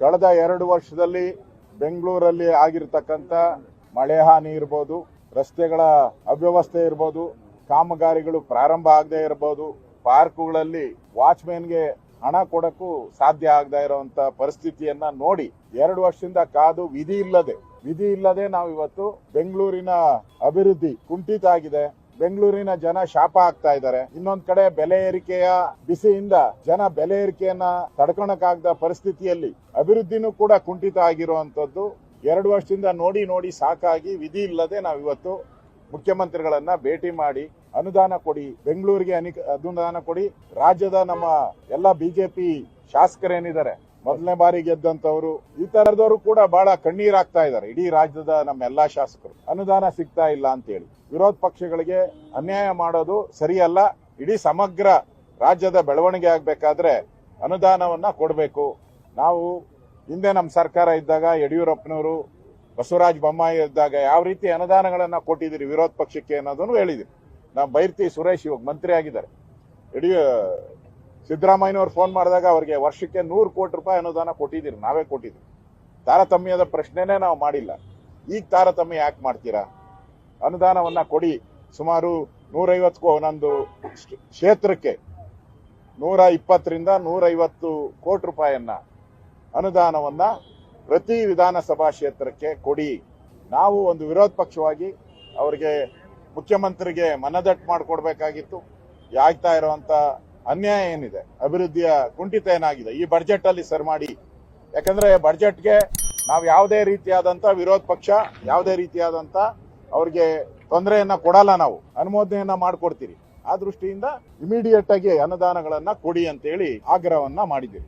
ಕಳೆದ ಎರಡು ವರ್ಷದಲ್ಲಿ ಬೆಂಗಳೂರಲ್ಲಿ ಆಗಿರ್ತಕ್ಕಂಥ ಮಳೆ ಹಾನಿ ಇರ್ಬೋದು, ರಸ್ತೆಗಳ ಅವ್ಯವಸ್ಥೆ ಇರ್ಬೋದು, ಕಾಮಗಾರಿಗಳು ಪ್ರಾರಂಭ ಆಗದೆ ಇರ್ಬೋದು, ಪಾರ್ಕ್ಗಳಲ್ಲಿ ವಾಚ್ಮೆನ್ಗೆ ಹಣ ಕೊಡಕ್ಕೂ ಸಾಧ್ಯ ಆಗದೆ ಇರುವಂತ ಪರಿಸ್ಥಿತಿಯನ್ನ ನೋಡಿ ಎರಡು ವರ್ಷದಿಂದ ಕಾದು ವಿಧಿ ಇಲ್ಲದೆ ವಿಧಿ ಇಲ್ಲದೆ ನಾವು ಇವತ್ತು ಬೆಂಗಳೂರಿನ ಅಭಿವೃದ್ಧಿ ಕುಂಠಿತ ಆಗಿದೆ. ಬೆಂಗಳೂರಿನ ಜನ ಶಾಪ ಆಗ್ತಾ ಇದ್ದಾರೆ. ಇನ್ನೊಂದ್ ಕಡೆ ಬೆಲೆ ಏರಿಕೆಯ ಬಿಸಿಯಿಂದ ಜನ ಬೆಲೆ ಏರಿಕೆಯನ್ನ ತಡ್ಕೊಳಕಾಗದ ಪರಿಸ್ಥಿತಿಯಲ್ಲಿ ಅಭಿವೃದ್ಧಿನೂ ಕೂಡ ಕುಂಠಿತ ಆಗಿರುವಂತದ್ದು. ಎರಡು ವರ್ಷದಿಂದ ನೋಡಿ ನೋಡಿ ಸಾಕಾಗಿ ವಿಧಿ ಇಲ್ಲದೆ ನಾವು ಇವತ್ತು ಮುಖ್ಯಮಂತ್ರಿಗಳನ್ನ ಭೇಟಿ ಮಾಡಿ ಅನುದಾನ ಕೊಡಿ, ಬೆಂಗಳೂರಿಗೆ ಅನುದಾನ ಕೊಡಿ. ರಾಜ್ಯದ ನಮ್ಮ ಎಲ್ಲ ಬಿಜೆಪಿ ಶಾಸಕರೇನಿದ್ದಾರೆ ಮೊದಲನೇ ಬಾರಿ ಗೆದ್ದಂತವರು ಈ ತರದವರು ಕೂಡ ಬಹಳ ಕಣ್ಣೀರಾಗ್ತಾ ಇದ್ದಾರೆ. ಇಡೀ ರಾಜ್ಯದ ನಮ್ಮ ಎಲ್ಲಾ ಶಾಸಕರು. ಅನುದಾನ ಸಿಗ್ತಾ ಇಲ್ಲ ಅಂತ ಹೇಳಿ ವಿರೋಧ ಪಕ್ಷಗಳಿಗೆ ಅನ್ಯಾಯ ಮಾಡೋದು ಸರಿಯಲ್ಲ. ಇಡೀ ಸಮಗ್ರ ರಾಜ್ಯದ ಬೆಳವಣಿಗೆ ಆಗ್ಬೇಕಾದ್ರೆ ಅನುದಾನವನ್ನ ಕೊಡಬೇಕು. ನಾವು ಹಿಂದೆ ನಮ್ಮ ಸರ್ಕಾರ ಇದ್ದಾಗ ಯಡಿಯೂರಪ್ಪನವರು, ಬಸವರಾಜ ಬೊಮ್ಮಾಯಿ ಇದ್ದಾಗ ಯಾವ ರೀತಿ ಅನುದಾನಗಳನ್ನ ಕೊಟ್ಟಿದ್ದೀರಿ, ವಿರೋಧ ಪಕ್ಷಕ್ಕೆ ಅನ್ನೋದನ್ನು ಹೇಳಿದಿರಿ ನಾವು ಬೈರ್ತಿ ಸುರೇಶ್ ಇವಾಗ ಮಂತ್ರಿ ಆಗಿದ್ದಾರೆ ಯಡಿಯೂ ಸಿದ್ದರಾಮಯ್ಯನವ್ರು ಫೋನ್ ಮಾಡಿದಾಗ ಅವರಿಗೆ ವರ್ಷಕ್ಕೆ ನೂರು ಕೋಟಿ ರೂಪಾಯಿ ಅನುದಾನ ಕೊಟ್ಟಿದ್ದೀರಿ, ನಾವೇ ಕೊಟ್ಟಿದ್ದೀವಿ. ತಾರತಮ್ಯದ ಪ್ರಶ್ನೆನೇ ನಾವು ಮಾಡಿಲ್ಲ. ಈಗ ತಾರತಮ್ಯ ಯಾಕೆ ಮಾಡ್ತೀರಾ? ಅನುದಾನವನ್ನ ಕೊಡಿ. ಸುಮಾರು ನೂರೈವತ್ತು ಒಂದೊಂದು ಕ್ಷೇತ್ರಕ್ಕೆ ನೂರ ಇಪ್ಪತ್ತರಿಂದ ನೂರೈವತ್ತು ಕೋಟಿ ರೂಪಾಯಿಯನ್ನ ಅನುದಾನವನ್ನ ಪ್ರತಿ ವಿಧಾನಸಭಾ ಕ್ಷೇತ್ರಕ್ಕೆ ಕೊಡಿ. ನಾವು ಒಂದು ವಿರೋಧ ಪಕ್ಷವಾಗಿ ಅವರಿಗೆ ಮುಖ್ಯಮಂತ್ರಿಗೆ ಮನದಟ್ಟು ಮಾಡಿಕೊಡ್ಬೇಕಾಗಿತ್ತು. ಆಗ್ತಾ ಇರುವಂತ ಅನ್ಯಾಯ ಏನಿದೆ? ಅಭಿವೃದ್ಧಿಯ ಕುಂಠಿತ ಏನಾಗಿದೆ? ಈ ಬಡ್ಜೆಟ್ ಅಲ್ಲಿ ಸರ್ ಮಾಡಿ. ಯಾಕಂದ್ರೆ ಬಡ್ಜೆಟ್ಗೆ ನಾವು ಯಾವುದೇ ರೀತಿಯಾದಂತ ವಿರೋಧ ಪಕ್ಷ, ಯಾವುದೇ ರೀತಿಯಾದಂತ ಅವ್ರಿಗೆ ತೊಂದರೆಯನ್ನ ಕೊಡಲ್ಲ ನಾವು. ಅನುಮೋದನೆಯನ್ನ ಮಾಡ್ಕೊಡ್ತೀರಿ. ಆ ದೃಷ್ಟಿಯಿಂದ ಇಮಿಡಿಯೇಟ್ ಆಗಿ ಅನುದಾನಗಳನ್ನ ಕೊಡಿ ಅಂತೇಳಿ ಆಗ್ರಹವನ್ನ ಮಾಡಿದ್ದೀರಿ.